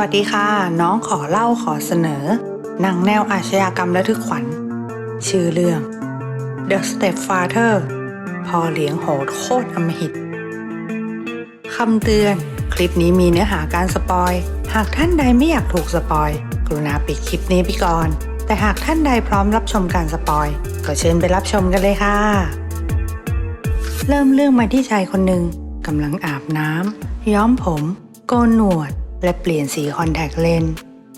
วัสดีค่ะ น้องขอเล่าขอเสนอหนังแนวอาชญากรรมระทึกขวัญ ชื่อเรื่อง The Stepfather พอเลี้ยงโหดโคตรอำมหิตคำเตือน คลิปนี้มีเนื้อหาการสปอย หากท่านใดไม่อยากถูกสปอย กรุณาปิดคลิปนี้ไปก่อน แต่หากท่านใดพร้อมรับชมการสปอย ก็เชิญไปรับชมกันเลยค่ะ เริ่มเรื่องมาที่ชายคนหนึ่งกำลังอาบน้ำย้อมผม โกนหนวด และเปลี่ยนสีคอนแทคเลนส์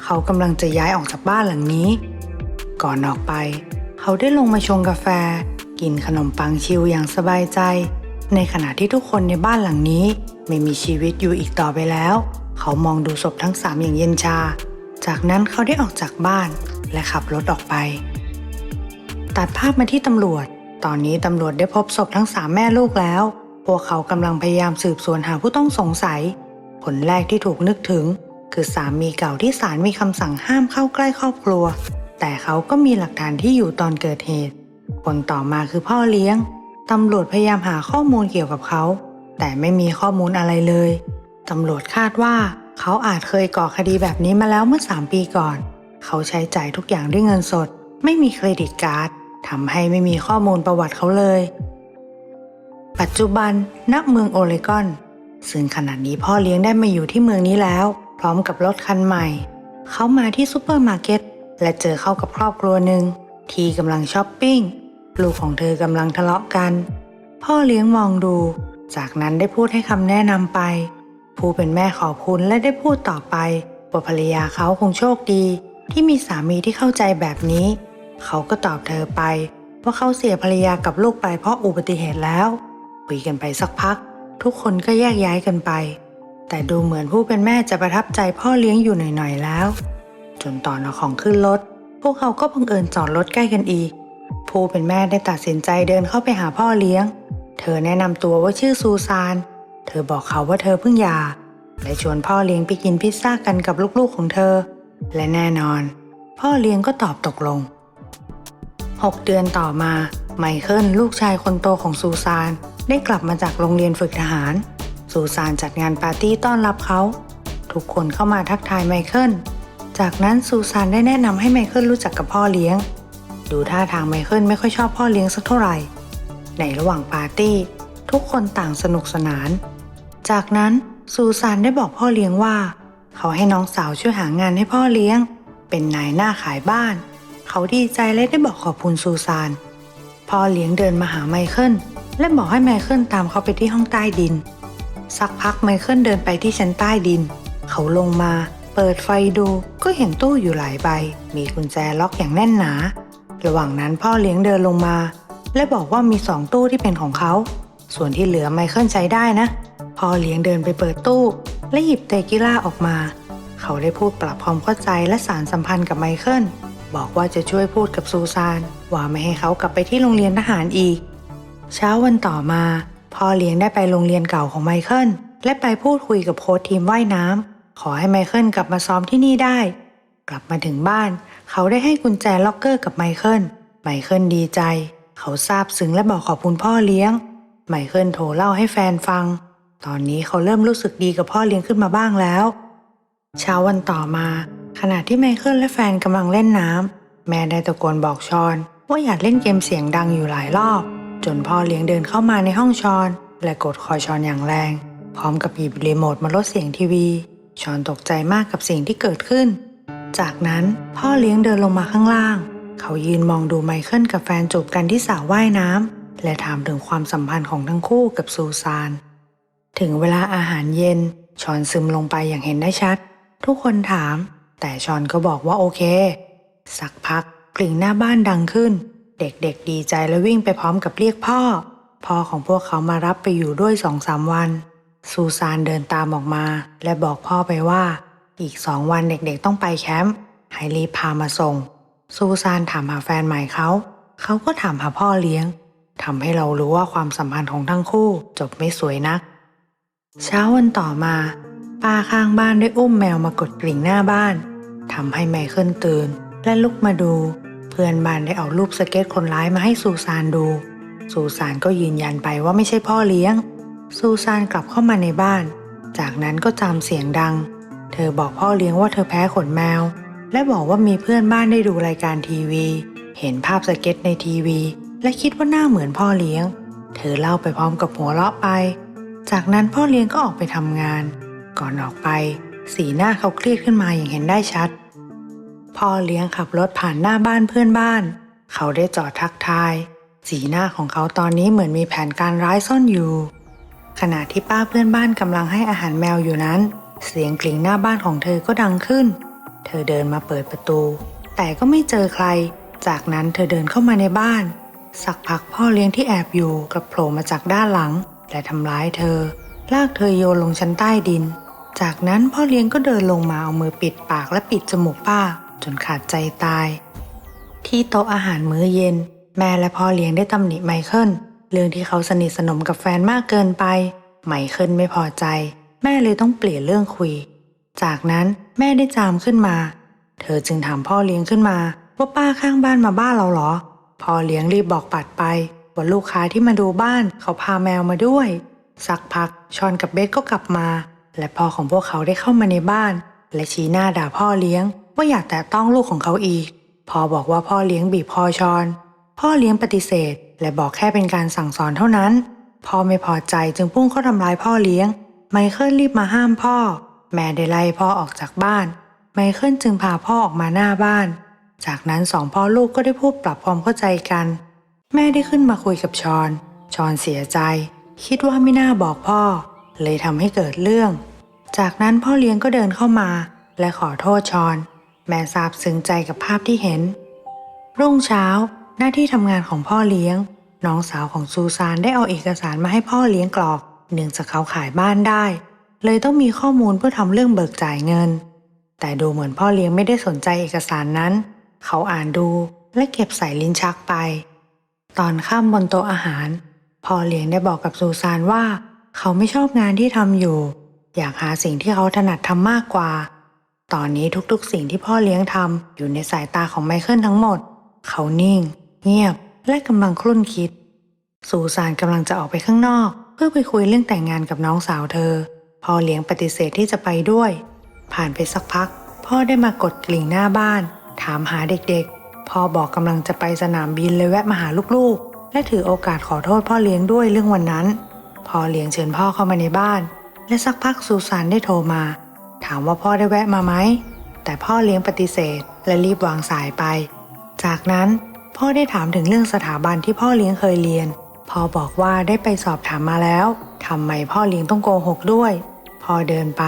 เขากำลังจะย้ายออกจากบ้านหลังนี้ ก่อนออกไป เขาได้ลงมาชงกาแฟ กินขนมปังชิวอย่างสบายใจ ในขณะที่ทุกคนในบ้านหลังนี้ ไม่มีชีวิตอยู่อีกต่อไปแล้ว เขามองดูศพทั้งสามอย่างเย็นชา จากนั้นเขาได้ออกจากบ้าน และขับรถออกไป ตัดภาพมาที่ตำรวจ ตอนนี้ตำรวจได้พบศพทั้งสามแม่ลูกแล้ว พวกเขากำลังพยายามสืบสวนหาผู้ต้องสงสัย ผลแรกที่ถูกนึกถึง คือสามีเก่าที่ศาลมีคำสั่งห้ามเข้าใกล้ครอบครัว แต่เขาก็มีหลักฐานที่อยู่ตอนเกิดเหตุ ผลต่อมาคือพ่อเลี้ยงตำรวจพยายามหาข้อมูลเกี่ยวกับเขา แต่ไม่มีข้อมูลอะไรเลยตำรวจคาดว่า เขาอาจเคยก่อคดีแบบนี้มาแล้วเมื่อ 3 ปีก่อน เขาใช้จ่ายทุกอย่างด้วยเงินสด ไม่มีเครดิตการ์ดทำให้ไม่มีข้อมูลประวัติเขาเลย ปัจจุบันณเมืองโอเลกอน ซึ่งขณะนี้พ่อเลี้ยงได้มาอยู่ที่เมืองนี้แล้ว พร้อมกับรถคันใหม่ เขามาที่ซูเปอร์มาร์เก็ตและเจอเข้ากับครอบครัวหนึ่งที่กำลังช้อปปิ้ง ลูกของเธอกำลังทะเลาะกัน พ่อเลี้ยงมองดู จากนั้นได้พูดให้คำแนะนำไป ผู้เป็นแม่ขอบคุณและได้พูดต่อไปว่าภรรยาเขาคงโชคดี ที่มีสามีที่เข้าใจแบบนี้ เขาก็ตอบเธอไปว่าเขาเสียภรรยากับลูกไปเพราะอุบัติเหตุแล้ว คุยกันไปสักพัก ทุกคนก็แยกย้ายกันไป แต่ดูเหมือนผู้เป็นแม่จะประทับใจพ่อเลี้ยงอยู่หน่อยๆแล้ว จนตอนเอาของขึ้นรถ พวกเขาก็บังเอิญจอดรถใกล้กันอีก ผู้เป็นแม่ได้ตัดสินใจเดินเข้าไปหาพ่อเลี้ยง เธอแนะนำตัวว่าชื่อซูซาน เธอบอกเขาว่าเธอเพิ่งหย่าและชวนพ่อเลี้ยงไปกินพิซซ่ากันกับลูกๆของเธอ และแน่นอน พ่อเลี้ยงก็ตอบตกลง 6 เดือนต่อมา ไมเคิลลูกชายคนโตของซูซานได้กลับมาจากโรงเรียนฝึกทหารซูซานจัดงานปาร์ตี้ต้อนรับเขา ทุกคนเข้ามาทักทายไมเคิล จากนั้นซูซานได้แนะนำให้ไมเคิลรู้จักกับพ่อเลี้ยง ดูท่าทางไมเคิลไม่ค่อยชอบพ่อเลี้ยงสักเท่าไหร่ ในระหว่างปาร์ตี้ ทุกคนต่างสนุกสนาน จากนั้นซูซานได้บอกพ่อเลี้ยงว่า เขาให้น้องสาวช่วยหางานให้พ่อเลี้ยง เป็นนายหน้าขายบ้าน เขาดีใจและได้บอกขอบคุณซูซานพ่อเลี้ยงเดินมาหาไมเคิล และบอกให้ไมเคิลตามเขาไปที่ห้องใต้ดิน สักพักไมเคิลเดินไปที่ชั้นใต้ดิน เขาลงมา เปิดไฟดูก็เห็นตู้อยู่หลายใบ มีกุญแจล็อกอย่างแน่นหนา ระหว่างนั้นพ่อเลี้ยงเดินลงมา และบอกว่ามีสองตู้ที่เป็นของเขา ส่วนที่เหลือไมเคิลใช้ได้นะ พ่อเลี้ยงเดินไปเปิดตู้ และหยิบเตกิล่าออกมา เขาได้พูดปรับความเข้าใจและสารสัมพันธ์กับไมเคิลบอกว่าจะช่วยพูดกับซูซานว่าไม่ให้เขากลับไปที่โรงเรียนทหารอีก เช้าวันต่อมาพ่อเลี้ยงได้ไปโรงเรียนเก่าของไมเคิลและไปพูดคุยกับโค้ชทีมว่ายน้ำขอให้ไมเคิลกลับมาซ้อมที่นี่ได้ กลับมาถึงบ้าน เขาได้ให้กุญแจล็อกเกอร์กับไมเคิลไมเคิลดีใจ เขาซาบซึ้งและบอกขอบคุณพ่อเลี้ยง ไมเคิลโทรเล่าให้แฟนฟัง ตอนนี้เขาเริ่มรู้สึกดีกับพ่อเลี้ยงขึ้นมาบ้างแล้ว เช้าวันต่อมา ขณะที่ไมเคิลและแฟนกำลังเล่นน้ำแม่ได้ตะโกนบอกชอน ว่าอยากเล่นเกมเสียงดังอยู่หลายรอบ จนพ่อเลี้ยงเดินเข้ามาในห้องชอน และกดคอชอนอย่างแรง พร้อมกับหยิบรีโมทมาลดเสียงทีวีชอนตกใจมากกับสิ่งที่เกิดขึ้น จากนั้นพ่อเลี้ยงเดินลงมาข้างล่าง เขายืนมองดูไมเคิลกับแฟนจูบกันที่สระว่ายน้ำและถามถึงความสัมพันธ์ของทั้งคู่กับซูซาน ถึงเวลาอาหารเย็นชอนซึมลงไปอย่างเห็นได้ชัด ทุกคนถาม แต่ชอนก็บอกว่าโอเค สักพักกลิ่งหน้าบ้านดังขึ้น เด็กๆดีใจและวิ่งไปพร้อมกับเรียกพ่อ พ่อของพวกเขามารับไปอยู่ด้วยสองสามวัน ซูซานเดินตามออกมา และบอกพ่อไปว่า อีกสองวันเด็กๆต้องไปแคมป์ให้รีบพามาส่ง ซูซานถามหาแฟนใหม่เขา เขาก็ถามหาพ่อเลี้ยงทำให้เรารู้ว่าความสัมพันธ์ของทั้งคู่จบไม่สวยนัก เช้าวันต่อมาป้าข้างบ้านได้อุ้มแมวมากดกริ่งหน้าบ้านทำให้ไมเคิลตื่น และลุกมาดู เพื่อนบ้านได้เอารูปสเก็ตคนร้ายมาให้ซูซานดู ซูซานก็ยืนยันไปว่าไม่ใช่พ่อเลี้ยง ซูซานกลับเข้ามาในบ้าน จากนั้นก็จำเสียงดัง เธอบอกพ่อเลี้ยงว่าเธอแพ้ขนแมว และบอกว่ามีเพื่อนบ้านได้ดูรายการทีวี เห็นภาพสเก็ตในทีวี และคิดว่าหน้าเหมือนพ่อเลี้ยง เธอเล่าไปพร้อมกับหัวเราะไป จากนั้นพ่อเลี้ยงก็ออกไปทำงาน ก่อนออกไป สีหน้าเขาเครียดขึ้นมาอย่างเห็นได้ชัด พ่อเลี้ยงขับรถผ่านหน้าบ้านเพื่อนบ้าน เขาได้จอดทักทาย สีหน้าของเขาตอนนี้เหมือนมีแผนการร้ายซ่อนอยู่ ขณะที่ป้าเพื่อนบ้านกำลังให้อาหารแมวอยู่นั้น เสียงกลิ่งหน้าบ้านของเธอก็ดังขึ้น เธอเดินมาเปิดประตู แต่ก็ไม่เจอใคร จากนั้นเธอเดินเข้ามาในบ้าน สักพักพ่อเลี้ยงที่แอบอยู่กลับโผล่มาจากด้านหลัง และทำร้ายเธอ ลากเธอโยนลงชั้นใต้ดิน จากนั้นพ่อเลี้ยงก็เดินลงมาเอามือปิดปากและปิดจมูกป้า จนขาดใจตาย ที่โต๊ะอาหารมื้อเย็น แม่และพ่อเลี้ยงได้ตำหนิไมเคิลเรื่องที่เขาสนิทสนมกับแฟนมากเกินไป ไมเคิลไม่พอใจ แม่เลยต้องเปลี่ยนเรื่องคุย จากนั้นแม่ได้จามขึ้นมา เธอจึงถามพ่อเลี้ยงขึ้นมา ว่าป้าข้างบ้านมาบ้านเราเหรอ พ่อเลี้ยงรีบบอกปัดไปว่าลูกค้าที่มาดูบ้านเขาพาแมวมาด้วย สักพักชอนกับเบสก็กลับมา และพ่อของพวกเขาได้เข้ามาในบ้าน และชี้หน้าด่าพ่อเลี้ยง ว่าอยากแตะต้องลูกของเขาอีก พอบอกว่าพ่อเลี้ยงบีบคอชอน พ่อเลี้ยงปฏิเสธ และบอกแค่เป็นการสั่งสอนเท่านั้น พ่อไม่พอใจจึงพุ่งเข้าทำร้ายพ่อเลี้ยง ไมเคิลรีบมาห้ามพ่อ แม่ได้ไล่พ่อออกจากบ้าน ไมเคิลจึงพาพ่อออกมาหน้าบ้าน จากนั้นสองพ่อลูกก็ได้พูดปรับความเข้าใจกัน แม่ได้ขึ้นมาคุยกับชอน ชอนเสียใจ คิดว่าไม่น่าบอกพ่อ เลยทำให้เกิดเรื่อง จากนั้นพ่อเลี้ยงก็เดินเข้ามา และขอโทษชอน แม่ซาบซึ้งใจกับภาพที่เห็น รุ่งเช้าหน้าที่ทำงานของพ่อเลี้ยง น้องสาวของซูซานได้เอาเอกสารมาให้พ่อเลี้ยงกรอกเนื่องจากเขาขายบ้านได้ เลยต้องมีข้อมูลเพื่อทำเรื่องเบิกจ่ายเงิน แต่ดูเหมือนพ่อเลี้ยงไม่ได้สนใจเอกสารนั้น เขาอ่านดูและเก็บใส่ลิ้นชักไป ตอนข้ามบนโต๊ะอาหาร พ่อเลี้ยงได้บอกกับซูซานว่า เขาไม่ชอบงานที่ทำอยู่ อยากหาสิ่งที่เขาถนัดทำมากกว่า ตอนนี้ทุกๆสิ่งที่พ่อเลี้ยงทำอยู่ในสายตาของไมเคิลทั้งหมด เขานิ่ง เงียบ และกำลังคลุ่นคิดซูซานกำลังจะออกไปข้างนอก เพื่อไปคุยเรื่องแต่งงานกับน้องสาวเธอ พ่อเลี้ยงปฏิเสธที่จะไปด้วย ผ่านไปสักพัก พ่อได้มากดกลิ่งหน้าบ้าน ถามหาเด็กๆ พ่อบอกกำลังจะไปสนามบินเลยแวะมาหาลูกๆ และถือโอกาสขอโทษพ่อเลี้ยงด้วยเรื่องวันนั้น พ่อเลี้ยงเชิญพ่อเข้ามาในบ้าน และสักพักซูซานได้โทรมา ถามว่าพ่อได้แวะมาไหม แต่พ่อเลี้ยงปฏิเสธและรีบวางสายไป จากนั้นพ่อได้ถามถึงเรื่องสถาบันที่พ่อเลี้ยงเคยเรียน พ่อบอกว่าได้ไปสอบถามมาแล้วทำไมพ่อเลี้ยงต้องโกหกด้วย พ่อเดินไป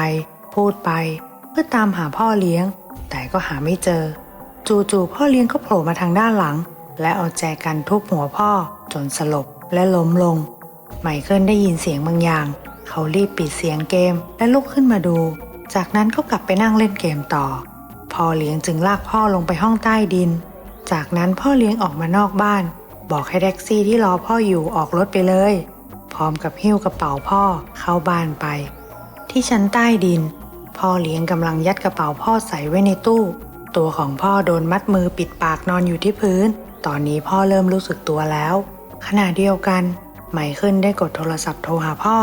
พูดไป เพื่อตามหาพ่อเลี้ยง แต่ก็หาไม่เจอ จู่ๆพ่อเลี้ยงก็โผล่มาทางด้านหลัง และเอาแจกันทุบหัวพ่อ จนสลบและล้มลง ไมเคิลได้ยินเสียงบางอย่าง เขารีบปิดเสียงเกมและลุกขึ้นมาดู จากนั้นก็กลับไปนั่งเล่นเกมต่อ พ่อเลี้ยงจึงลากพ่อลงไปห้องใต้ดิน จากนั้นพ่อเลี้ยงออกมานอกบ้าน บอกให้แท็กซี่ที่รอพ่ออยู่ออกรถไปเลย พร้อมกับหิ้วกระเป๋าพ่อเข้าบ้านไป ที่ชั้นใต้ดิน พ่อเลี้ยงกำลังยัดกระเป๋าพ่อใส่ไว้ในตู้ ตัวของพ่อโดนมัดมือปิดปากนอนอยู่ที่พื้น ตอนนี้พ่อเริ่มรู้สึกตัวแล้ว ขณะเดียวกันไมเคิลได้กดโทรศัพท์โทรหาพ่อ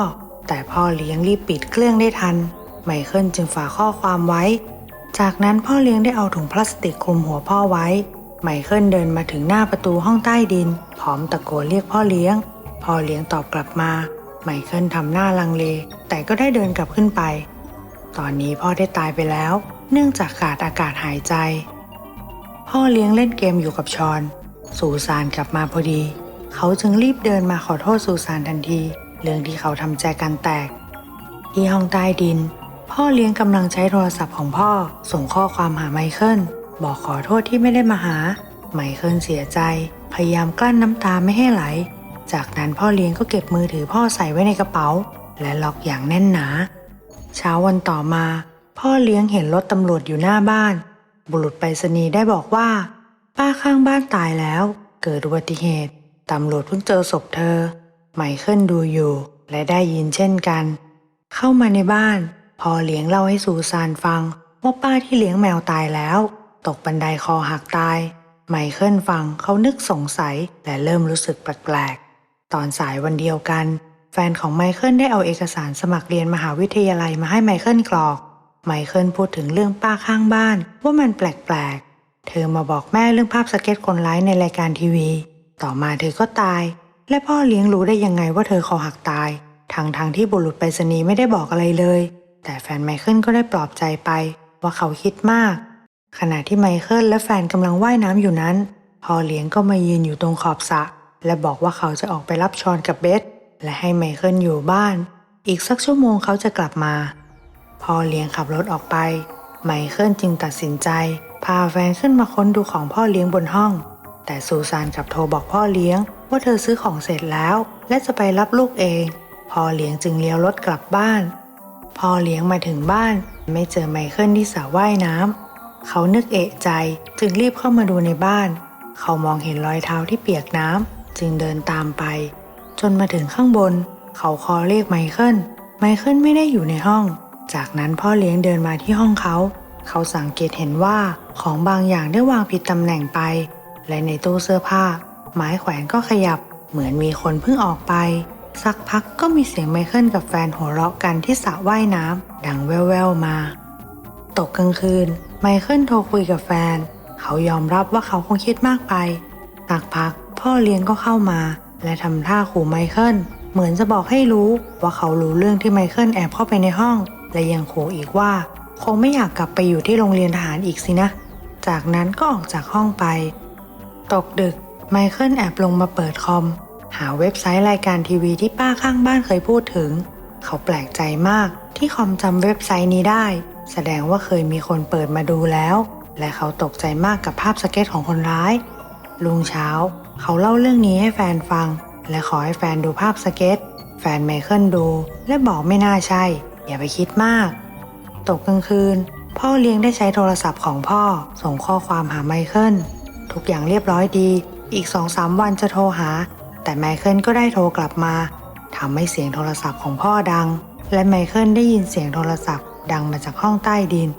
แต่พ่อเลี้ยงรีบปิดเครื่องได้ทัน ไมเคิลจึงฝากข้อความไว้ จากนั้นพ่อเลี้ยงได้เอาถุงพลาสติกคลุมหัวพ่อไว้ ไมเคิลเดินมาถึงหน้าประตูห้องใต้ดิน พร้อมตะโกนเรียกพ่อเลี้ยง พ่อเลี้ยงตอบกลับมา ไมเคิลทำหน้าลังเล แต่ก็ได้เดินกลับขึ้นไป ตอนนี้พ่อได้ตายไปแล้ว เนื่องจากขาดอากาศหายใจ พ่อเลี้ยงเล่นเกมอยู่กับชอน สูซานกลับมาพอดี เขาจึงรีบเดินมาขอโทษสูซานทันที เรื่องที่เขาทำแจกันแตกที่ห้องใต้ดิน พ่อเลี้ยงกำลังใช้โทรศัพท์ของพ่อ ส่งข้อความหาไมเคิลบอกขอโทษที่ไม่ได้มาหา ไมเคิลเสียใจ พยายามกลั้นน้ำตาไม่ให้ไหล จากนั้นพ่อเลี้ยงก็เก็บมือถือพ่อใส่ไว้ในกระเป๋า และล็อกอย่างแน่นหนา เช้าวันต่อมา พ่อเลี้ยงเห็นรถตำรวจอยู่หน้าบ้าน บุรุษไปรษณีย์ได้บอกว่า ป้าข้างบ้านตายแล้ว เกิดอุบัติเหตุตำรวจเพิ่งเจอศพเธอ ไมเคิลดูอยู่ และได้ยินเช่นกัน เข้ามาในบ้าน พ่อเลี้ยงเล่าให้ซูซานฟังว่าป้าที่เลี้ยงแมวตายแล้ว ตกบันไดคอหักตาย ไมเคิลฟังเขานึกสงสัยและเริ่มรู้สึกแปลกๆ ตอนสายวันเดียวกัน แฟนของไมเคิลได้เอาเอกสารสมัครเรียนมหาวิทยาลัยมาให้ไมเคิลกรอก ไมเคิลพูดถึงเรื่องป้าข้างบ้าน ว่ามันแปลกๆ เธอมาบอกแม่เรื่องภาพสเก็ตคนร้ายในรายการทีวี ต่อมาเธอก็ตาย และพ่อเลี้ยงรู้ได้ยังไงว่าเธอคอหักตายทั้งทางๆที่บุรุษไปรษณีย์ไม่ได้บอกอะไรเลย แต่แฟนไมเคิลก็ได้ปลอบใจไปว่าเขาคิดมาก ขณะที่ไมเคิลและแฟนกำลังว่ายน้ำอยู่นั้นพ่อเลี้ยงก็มายืนอยู่ตรงขอบสระและบอกว่าเขาจะออกไปรับชอนกับเบสและให้ไมเคิลอยู่บ้าน อีกสักชั่วโมงเขาจะกลับมาพ่อเลี้ยงขับรถออกไป ไมเคิลจึงตัดสินใจ พาแฟนขึ้นมาค้นดูของพ่อเลี้ยงบนห้อง แต่ซูซานกลับโทรบอกพ่อเลี้ยง ว่าเธอซื้อของเสร็จแล้ว และจะไปรับลูกเอง พ่อเลี้ยงจึงเลี้ยวรถกลับบ้าน พ่อเลี้ยงมาถึงบ้าน ไม่เจอไมเคิลที่สระว่ายน้ำเขานึกเอะใจจึงรีบเข้ามาดูในบ้าน เขามองเห็นรอยเท้าที่เปียกน้ำจึงเดินตามไป จนมาถึงข้างบน เขาคอเรียกไมเคิลไมเคิลไม่ได้อยู่ในห้อง จากนั้นพ่อเลี้ยงเดินมาที่ห้องเขา เขาสังเกตเห็นว่าของบางอย่างได้วางผิดตำแหน่งไป และในตู้เสื้อผ้า ไม้แขวนก็ขยับเหมือนมีคนเพิ่งออกไป สักพักก็มีเสียงไมเคิลกับแฟนหัวเราะกันที่สระว่ายน้ำดังแว่วๆมา ตกกลางคืน ไมเคิลโทรคุยกับแฟน เขายอมรับว่าเขาคงคิดมากไปสักพักพ่อเลี้ยงก็เข้ามา และทำท่าขู่ไมเคิลเหมือนจะบอกให้รู้ว่าเขารู้เรื่องที่ไมเคิลแอบเข้าไปในห้อง และยังขู่อีกว่า คงไม่อยากกลับไปอยู่ที่โรงเรียนทหารอีกสินะ จากนั้นก็ออกจากห้องไป ตกดึกไมเคิลแอบลงมาเปิดคอม หาเว็บไซต์รายการทีวีที่ป้าข้างบ้านเคยพูดถึง เขาแปลกใจมากที่คอมจำเว็บไซต์นี้ได้ แสดงว่าเคยมีคนเปิดมาดูแล้ว และเขาตกใจมากกับภาพสเก็ตของคนร้าย ลุงเช้า เขาเล่าเรื่องนี้ให้แฟนฟัง และขอให้แฟนดูภาพสเก็ต แฟนไมเคิลดู และบอกไม่น่าใช่ อย่าไปคิดมาก ตกกลางคืน พ่อเลี้ยงได้ใช้โทรศัพท์ของพ่อ ส่งข้อความหาไมเคิลทุกอย่างเรียบร้อยดี อีกสองสามวันจะโทรหา แต่ไมเคิลก็ได้โทรกลับมาทำให้เสียงโทรศัพท์ของพ่อดัง และไมเคิลได้ยินเสียงโทรศัพท์ ดังมาจากห้องใต้ดิน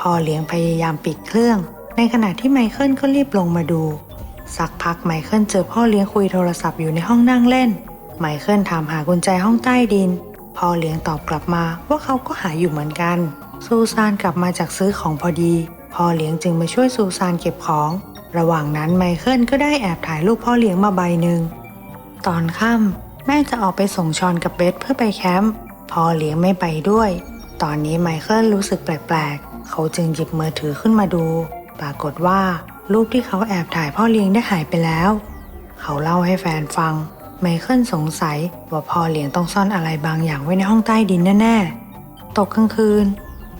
พ่อเลี้ยงพยายามปิดเครื่อง ในขณะที่ไมเคิลก็รีบลงมาดู สักพักไมเคิลเจอพ่อเลี้ยงคุยโทรศัพท์อยู่ในห้องนั่งเล่น ไมเคิลถามหากุญแจห้องใต้ดิน พ่อเลี้ยงตอบกลับมาว่าเขาก็หาอยู่เหมือนกัน ซูซานกลับมาจากซื้อของพอดี พ่อเลี้ยงจึงมาช่วยซูซานเก็บของ ระหว่างนั้นไมเคิลก็ได้แอบถ่ายรูปพ่อเลี้ยงมาใบหนึ่ง ตอนค่ำแม่จะออกไปส่งชอนกับเบสเพื่อไปแคมป์พอเลี้ยงไม่ไปด้วย ตอนนี้ไมเคิลรู้สึกแปลกๆ เขาจึงหยิบมือถือขึ้นมาดู ปรากฏว่ารูปที่เขาแอบถ่ายพ่อเลี้ยงได้หายไปแล้ว เขาเล่าให้แฟนฟัง ไมเคิลสงสัยว่าพ่อเลี้ยงต้องซ่อนอะไรบางอย่างไว้ในห้องใต้ดินแน่ๆ ตกกลางคืน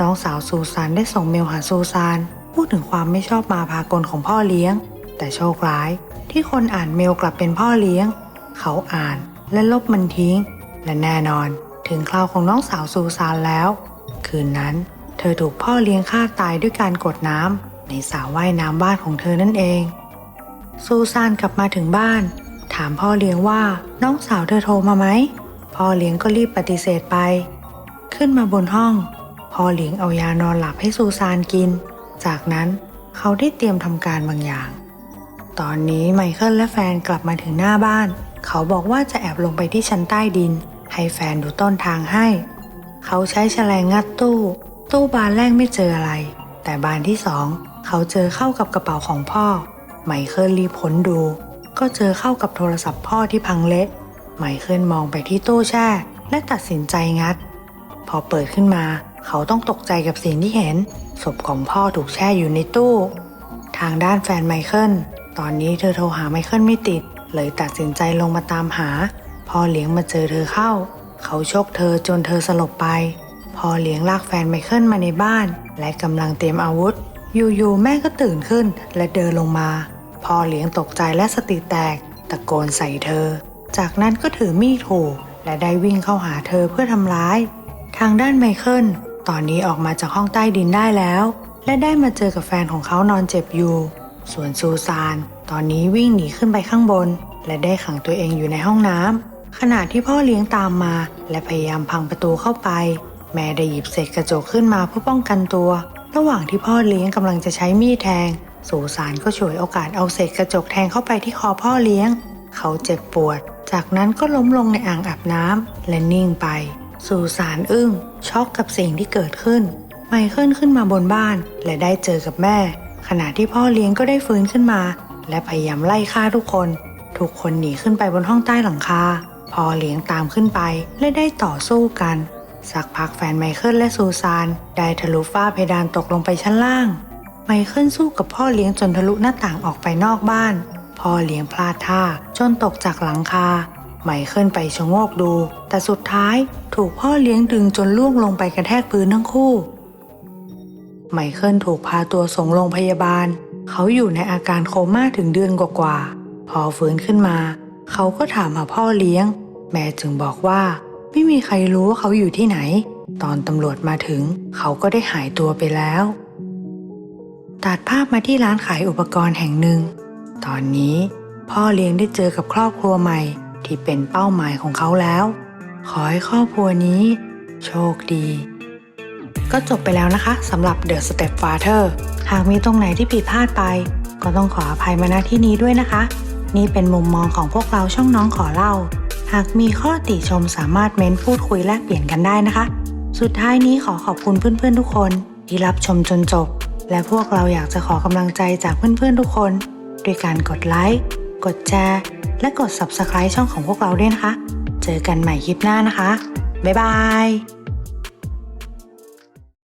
น้องสาวซูซานได้ส่งเมลหาซูซานพูดถึงความไม่ชอบมาพากลของพ่อเลี้ยง แต่โชคร้ายที่คนอ่านเมลกลับเป็นพ่อเลี้ยง เขาอ่านและลบมันทิ้ง และแน่นอนถึงคราวของน้องสาวซูซานแล้ว คืนนั้น เธอถูกพ่อเลี้ยงฆ่าตายด้วยการกดน้ำในสระว่ายน้ำบ้านของเธอนั่นเอง ซูซานกลับมาถึงบ้าน ถามพ่อเลี้ยงว่าน้องสาวเธอโทรมาไหมพ่อเลี้ยงก็รีบปฏิเสธไป ขึ้นมาบนห้อง พ่อเลี้ยงเอายานอนหลับให้ซูซานกิน จากนั้นเขาได้เตรียมทำการบางอย่าง ตอนนี้ไมเคิลและแฟนกลับมาถึงหน้าบ้าน เขาบอกว่าจะแอบลงไปที่ชั้นใต้ดิน ให้แฟนดูต้นทางให้ เขาใช้แฉลงงัดตู้ ตู้บานแรกไม่เจออะไร แต่บานที่สองเขาเจอเข้ากับกระเป๋าของพ่อ ไมเคิลรีบค้นดู ก็เจอเข้ากับโทรศัพท์พ่อที่พังเละไมเคิลมองไปที่ตู้แช่ และตัดสินใจงัด พอเปิดขึ้นมา เขาต้องตกใจกับสิ่งที่เห็น ศพของพ่อถูกแช่อยู่ในตู้ ทางด้านแฟนไมเคิลตอนนี้เธอโทรหาไมเคิลไม่ติด เลยตัดสินใจลงมาตามหา พ่อเลี้ยงมาเจอเธอเข้า เขาชกเธอจนเธอสลบไป พ่อเลี้ยงลากแฟนไมเคิลมาในบ้าน และกำลังเตรียมอาวุธ อยู่ๆแม่ก็ตื่นขึ้นและเดินลงมา พ่อเลี้ยงตกใจและสติแตก ตะโกนใส่เธอ จากนั้นก็ถือมีดขู่และได้วิ่งเข้าหาเธอเพื่อทำร้าย ทางด้านไมเคิลตอนนี้ออกมาจากห้องใต้ดินได้แล้ว และได้มาเจอกับแฟนของเขานอนเจ็บอยู่ ส่วนซูซาน ตอนนี้วิ่งหนีขึ้นไปข้างบน และได้ขังตัวเองอยู่ในห้องน้ำขณะที่พ่อเลี้ยงตามมา และพยายามพังประตูเข้าไป แม่ได้หยิบเศษกระจกขึ้นมาเพื่อป้องกันตัว ระหว่างที่พ่อเลี้ยงกำลังจะใช้มีดแทงซูซานก็ฉวยโอกาสเอาเศษกระจกแทงเข้าไปที่คอพ่อเลี้ยง เขาเจ็บปวด จากนั้นก็ล้มลงในอ่างอาบน้ำและนิ่งไปซูซานอึ้งช็อกกับสิ่งที่เกิดขึ้นไไมเคิลขึ้นมาบนบ้าน และได้เจอกับแม่ ขณะที่พ่อเลี้ยงก็ได้ฟื้นขึ้นมา และพยายามไล่ฆ่าทุกคน ทุกคนหนีขึ้นไปบนห้องใต้หลังคา พอเลี้ยงตามขึ้นไปและได้ต่อสู้กัน สักพักแฟนไมเคิลและซูซาน ได้ทะลุฝ้าเพดานตกลงไปชั้นล่าง ไมเคิลสู้กับพ่อเลี้ยงจนทะลุหน้าต่างออกไปนอกบ้าน พ่อเลี้ยงพลาดท่าจนตกจากหลังคา ไมเคิลไปชะโงกดู แต่สุดท้ายถูกพ่อเลี้ยงดึงจนล่วงลงไปกระแทกพื้นทั้งคู่ไมเคิลถูกพาตัวส่งโรงพยาบาล เขาอยู่ในอาการโคม่าถึงเดือนกว่าๆ พอฟื้นขึ้นมา เขาก็ถามหาพ่อเลี้ยง แม่จึงบอกว่า ไม่มีใครรู้ว่าเขาอยู่ที่ไหน ตอนตำรวจมาถึง เขาก็ได้หายตัวไปแล้ว ตัดภาพมาที่ร้านขายอุปกรณ์แห่งหนึ่ง ตอนนี้ พ่อเลี้ยงได้เจอกับครอบครัวใหม่ ที่เป็นเป้าหมายของเขาแล้ว ขอให้ครอบครัวนี้ โชคดี ก็จบไปแล้วนะคะสำหรับ The Step Father หากมีตรงไหนที่ผิดพลาดไป ก็ต้องขออภัยมาณที่นี้ด้วยนะคะ นี่เป็นมุมมองของพวกเราช่องน้องขอเล่า หากมีข้อติชมสามารถเม้นพูดคุยแลกเปลี่ยนกันได้นะคะ สุดท้ายนี้ขอขอบคุณเพื่อนๆทุกคน ที่รับชมจนจบ และพวกเราอยากจะขอกำลังใจจากเพื่อนๆทุกคนด้วยการกดไลค์กดแชร์และกด Subscribe ช่องของพวกเราด้วยนะคะ เจอกันใหม่คลิปหน้านะคะ บ๊ายบาย